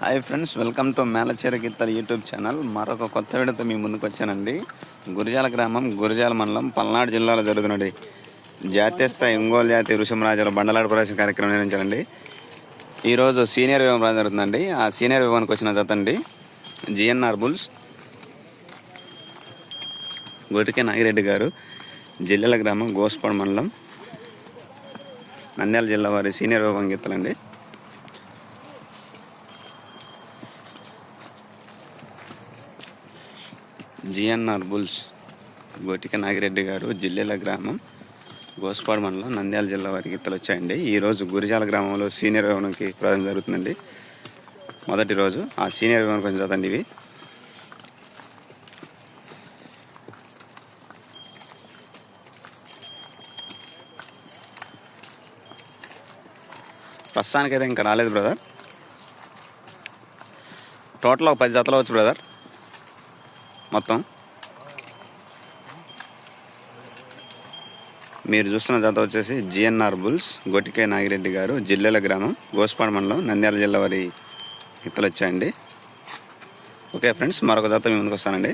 Hi friends welcome to మేలచేర గీతల YouTube channel. మరొక కొత్త వీడియోతో మీ ముందుకు వచ్చానండి. గురిజాల గ్రామం గురిజాల మండలం పల్నాడు జిల్లాలో జరుగుతున్నది. జాతీయ స్థాయి ఒంగోలు జాతి ఋషిమరాజుల బండలాడు ప్రవేశ కార్యక్రమం నిర్వహించాలండి. ఈరోజు సీనియర్ విభాగం జరుగుతుందండి. ఆ సీనియర్ విభాగానికి వచ్చిన జతండి జిఎన్ఆర్ బుల్స్ గొటికే నాగిరెడ్డి గారు జిల్లెల గ్రామం గోస్పాడు మండలం నంద్యాల జిల్లా వారి సీనియర్ విభాగం గీతలండి జిఎన్ఆర్ బుల్స్ గోటిక నాగిరెడ్డి గారు జిల్లెల గ్రామం గోస్పాడు మండలం నంద్యాల జిల్లా వారికి గీతలు వచ్చాయండి. ఈరోజు గురిజాల గ్రామంలో సీనియర్ వివరణకి ప్రారంభం జరుగుతుందండి. మొదటి రోజు ఆ సీనియర్ వివరణ కొంచెం చదవండి ఇవి. ప్రస్తుతానికైతే ఇంకా రాలేదు బ్రదర్. టోటల్ ఒక పది జతలు వచ్చు బ్రదర్. మొత్తం. మీరు చూస్తున్న జాత వచ్చేసి జిఎన్ఆర్ బుల్స్ గొటికే నాగిరెడ్డి గారు జిల్లెల గ్రామం గోస్పాడ మండలం నంద్యాల జిల్లా వారి ఇతలు వచ్చాయండి. ఓకే ఫ్రెండ్స్ మరొక జాత మీ ముందుకు వస్తానండి.